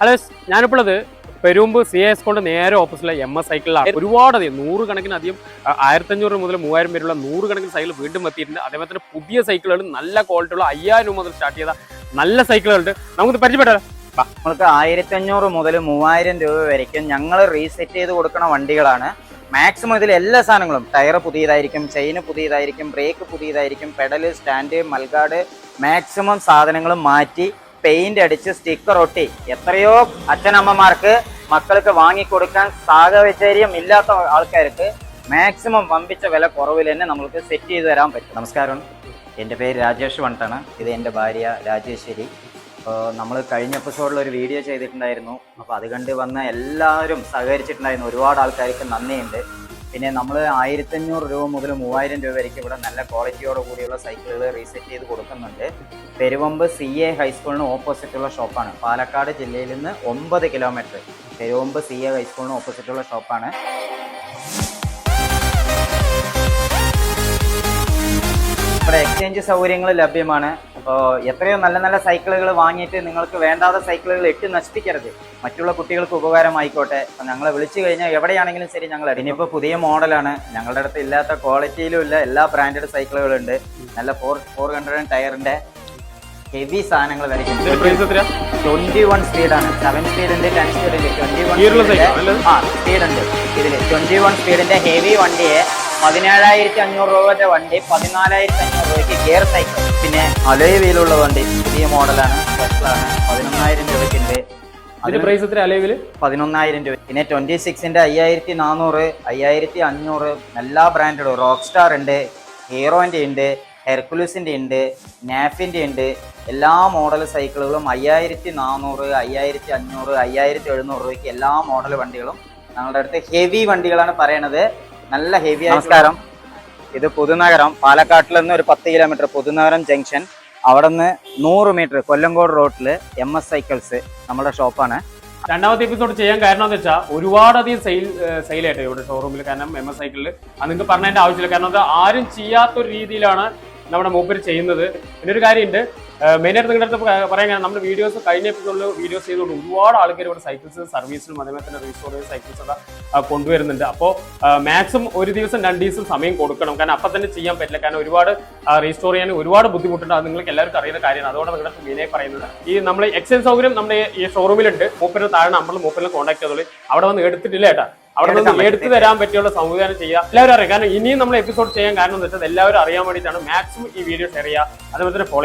Hello ഞാനിപ്പോഴത് പെരുമ്പ് C S കൊണ്ട് നേരെ ഓപ്പോസിറ്റിലെ എം എസ് സൈക്കിളിലാണ് ഒരുപാട് അധികം നൂറുകണക്കിന് അധികം ആയിരത്തഞ്ഞൂറ് മുതൽ മൂവായിരം പേരുള്ള നൂറുകണക്കിന് സൈക്കിൾ വീണ്ടും എത്തിയിട്ടുണ്ട്. അതേപോലെ തന്നെ പുതിയ സൈക്കിളുകൾ നല്ല ക്വാളിറ്റി ഉള്ള അയ്യായിരം രൂപ മുതൽ സ്റ്റാർട്ട് ചെയ്ത നല്ല സൈക്കിളുകളുണ്ട് നമുക്ക് പരിചയപ്പെട്ടാലോ? നമ്മൾക്ക് ആയിരത്തി അഞ്ഞൂറ് മുതൽ മൂവായിരം രൂപ വരയ്ക്കും. ഞങ്ങൾ റീസെറ്റ് ചെയ്ത് കൊടുക്കുന്ന വണ്ടികളാണ്. മാക്സിമം ഇതിൽ എല്ലാ സാധനങ്ങളും ടയർ പുതിയതായിരിക്കും ചെയിന് പുതിയതായിരിക്കും ബ്രേക്ക് പുതിയതായിരിക്കും പെഡൽ സ്റ്റാൻഡ് മൽഗാർഡ് മാക്സിമം സാധനങ്ങളും മാറ്റി പെയിന്റ് അടിച്ച് സ്റ്റിക്കർ ഒട്ടി. എത്രയോ അച്ഛനമ്മമാർക്ക് മക്കൾക്ക് വാങ്ങിക്കൊടുക്കാൻ സാഹചര്യം ഇല്ലാത്ത ആൾക്കാർക്ക് മാക്സിമം വമ്പിച്ച വില കുറവിൽ തന്നെ നമ്മൾക്ക് സെറ്റ് ചെയ്ത് തരാൻ പറ്റും. നമസ്കാരം. എന്റെ പേര് രാജേഷ് വണ്ടാണ്. ഇത് എന്റെ ഭാര്യ രാജേശ്വരി. അപ്പോൾ നമ്മൾ കഴിഞ്ഞ എപ്പിസോഡിൽ ഒരു വീഡിയോ ചെയ്തിട്ടുണ്ടായിരുന്നു. അപ്പോൾ അത് കണ്ട് വന്ന എല്ലാവരും സഹകരിച്ചിട്ടുണ്ടായിരുന്നു. ഒരുപാട് ആൾക്കാർക്ക് നന്ദിയുണ്ട്. പിന്നെ നമ്മൾ ആയിരത്തഞ്ഞൂറ് രൂപ മുതൽ മൂവായിരം രൂപ വരയ്ക്ക് ഇവിടെ നല്ല ക്വാളിറ്റിയോട് കൂടിയുള്ള സൈക്കിളുകൾ റീസെറ്റ് ചെയ്ത് കൊടുക്കുന്നുണ്ട്. പെരുവമ്പ് സി എ ഹൈസ്കൂളിന് ഓപ്പോസിറ്റുള്ള ഷോപ്പാണ്. പാലക്കാട് ജില്ലയിൽ നിന്ന് ഒമ്പത് കിലോമീറ്റർ. പെരുവമ്പ് സി എ ഹൈസ്കൂളിന് ഓപ്പോസിറ്റുള്ള ഷോപ്പാണ്. ഇവിടെ എക്സ്ചേഞ്ച് സൗകര്യങ്ങൾ ലഭ്യമാണ്. എത്രയോ നല്ല നല്ല സൈക്കിളുകൾ വാങ്ങിയിട്ട് നിങ്ങൾക്ക് വേണ്ടാത്ത സൈക്കിളുകൾ ഇട്ട് നശിപ്പിക്കരുത്. മറ്റുള്ള കുട്ടികൾക്ക് ഉപകാരമായിക്കോട്ടെ. ഞങ്ങളെ വിളിച്ചു കഴിഞ്ഞാൽ എവിടെയാണെങ്കിലും ശരി ഞങ്ങൾ ഇനിയിപ്പോൾ പുതിയ മോഡലാണ്. ഞങ്ങളുടെ അടുത്ത് ഇല്ലാത്ത ക്വാളിറ്റിയിലും ഇല്ല. എല്ലാ ബ്രാൻഡഡ് സൈക്കിളുകളും ഉണ്ട് നല്ല ഫോർ ഫോർ ഹൺഡ്രഡ് ടയറിന്റെ ഹെവി സാധനങ്ങൾ എത്രയാ? ട്വന്റി വൺ സ്പീഡാണ് സെവൻ സ്പീഡിന്റെ ടെൻ സ്പീഡ് ട്വന്റി വൺ? ആ സ്പീഡ് ഉണ്ട്. ഇതിൽ ട്വന്റി വൺ സ്പീഡിന്റെ ഹെവി വണ്ടിയെ പതിനേഴായിരത്തി അഞ്ഞൂറ് രൂപയുടെ വണ്ടി പതിനാലായിരത്തി അഞ്ഞൂറ് രൂപയ്ക്ക് ഗിയർ സൈക്കിൾ പിന്നെ അലേ വീലുള്ള വണ്ടി പുതിയ മോഡലാണ് ബസ്സിലാണ് പതിനൊന്നായിരം രൂപയ്ക്കുണ്ട്. അതിന്റെ പ്രൈസ് എത്ര അലവിൽ പതിനൊന്നായിരം രൂപ. പിന്നെ ട്വന്റി സിക്സിന്റെ അയ്യായിരത്തി നാനൂറ് അയ്യായിരത്തി അഞ്ഞൂറ് എല്ലാ ബ്രാൻഡും റോക്ക് സ്റ്റാർ ഉണ്ട് ഹീറോന്റെ ഉണ്ട് ഹെർക്കുലൂസിന്റെ ഉണ്ട് നാഫിന്റെ ഉണ്ട്. എല്ലാ മോഡൽ സൈക്കിളുകളും അയ്യായിരത്തി നാനൂറ് അയ്യായിരത്തി അഞ്ഞൂറ് അയ്യായിരത്തി എഴുന്നൂറ് രൂപയ്ക്ക് എല്ലാ മോഡൽ വണ്ടികളും ഞങ്ങളുടെ അടുത്ത് ഹെവി വണ്ടികളാണ് പറയണത്. നല്ല ഹെവി നമസ്കാരം. ഇത് പുതുനഗരം പാലക്കാട്ടിൽ നിന്ന് ഒരു പത്ത് കിലോമീറ്റർ പുതുനഗരം ജംഗ്ഷൻ അവിടെ നിന്ന് നൂറ് മീറ്റർ കൊല്ലങ്കോട് റോഡിൽ എം എസ് സൈക്കിൾസ് നമ്മുടെ ഷോപ്പാണ് രണ്ടാമത്തെ എപ്പിസോഡ് ചെയ്യാൻ കാരണം എന്താ വെച്ചാൽ ഒരുപാടധികം സെയിൽ സെയിലായിട്ട് ഇവിടെ ഷോറൂമിൽ കാരണം എം എസ് സൈക്കിളിൽ അത് നിങ്ങൾക്ക് പറഞ്ഞതിന്റെ ആവശ്യമില്ല. കാരണം അത് ആരും ചെയ്യാത്തൊരു രീതിയിലാണ് നമ്മുടെ മൂപ്പര് ചെയ്യുന്നത്. പിന്നെ ഒരു കാര്യമുണ്ട് മെയിനായിട്ട് നിങ്ങളുടെ അടുത്ത് പറയാൻ നമ്മുടെ വീഡിയോസ് കഴിഞ്ഞ എപ്പിസോഡിൽ വീഡിയോസ് ചെയ്തുകൊണ്ട് ഒരുപാട് ആൾക്കാർ ഇവിടെ സൈക്കിൾസ് സർവീസിലും അതേപോലെ തന്നെ റീസ്റ്റോർ സൈക്കിൾസ് ഒക്കെ കൊണ്ടുവരുന്നുണ്ട്. അപ്പോൾ മാക്സിമം ഒരു ദിവസം രണ്ട് ദിവസം സമയം കൊടുക്കണം. കാരണം അപ്പം തന്നെ ചെയ്യാൻ പറ്റില്ല. കാരണം ഒരുപാട് റീസ്റ്റോർ ചെയ്യാൻ ഒരുപാട് ബുദ്ധിമുട്ടുണ്ട്. അത് നിങ്ങൾക്ക് എല്ലാവർക്കും അറിയുന്ന കാര്യമാണ്. അതുകൊണ്ട് നിങ്ങളുടെ അടുത്ത് മെയിനായി പറയുന്നത്. ഈ നമ്മൾ എക്സ്ചേഞ്ച് സൗകര്യം നമ്മുടെ ഈ ഷോറൂമിലുണ്ട് മൂപ്പര് താഴെ നമ്മൾ മൂപ്പരിനെ കോൺടാക്ട് ചെയ്തോളൂ. അവിടെ വന്ന് എടുത്തിട്ടില്ല ഏട്ടാ. അവിടെ നിന്ന് എടുത്തു തരാൻ പറ്റിയുള്ള സംവിധാനം ചെയ്യുക. എല്ലാവരും അറിയാം. കാരണം ഇനിയും നമ്മൾ എപ്പിസോഡ് ചെയ്യാൻ കാരണം എന്ന് വെച്ചാൽ എല്ലാവരും അറിയാൻ വേണ്ടിയിട്ടാണ് മാക്സിമം ഈ വീഡിയോ ഷെയർ ചെയ്യുക. അതുപോലെ തന്നെ